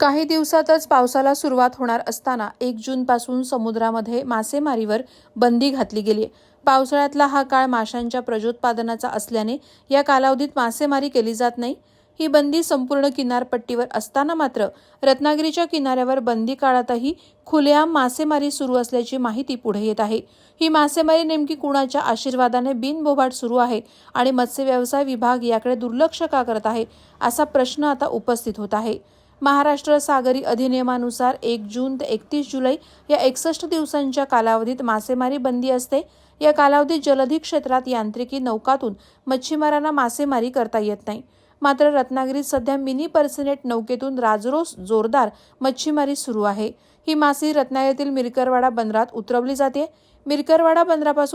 काही दिवसातच पावसाला सुरुवात होणार असताना एक जूनपासून समुद्रामध्ये मासेमारीवर बंदी घातली गेली आहे. पावसाळ्यातला हा काळ माशांच्या प्रजोत्पादनाचा असल्याने या कालावधीत मासेमारी केली जात नाही. ही बंदी संपूर्ण किनारपट्टीवर असताना मात्र रत्नागिरीच्या किनाऱ्यावर बंदी काळातही खुलेआम मासेमारी सुरू असल्याची माहिती पुढे येत आहे. ही मासेमारी नेमकी कुणाच्या आशीर्वादाने बिनबोभाट सुरू आहे आणि मत्स्य व्यवसाय विभाग याकडे दुर्लक्ष का करत आहे असा प्रश्न आता उपस्थित होत आहे. महाराष्ट्र सागरी अधिनियमानुसार एक जून ते एकतीस जुलै या एकसष्ट दिवसांच्या कालावधीत मासेमारी बंदी असते. या कालावधीत जलधी क्षेत्रात यांत्रिकी नौकातून मच्छीमारांना मासेमारी करता येत नाही. मात्र रत्नागिरीत सध्या मिनी पर्सनेट नौकेतून राजरोस जोरदार मच्छीमारी सुरू आहे. ही मासे रत्नागिरीतील मिरकरवाडा बंदरात उतरवली जाते. मिरकरवाडा बंदरापासून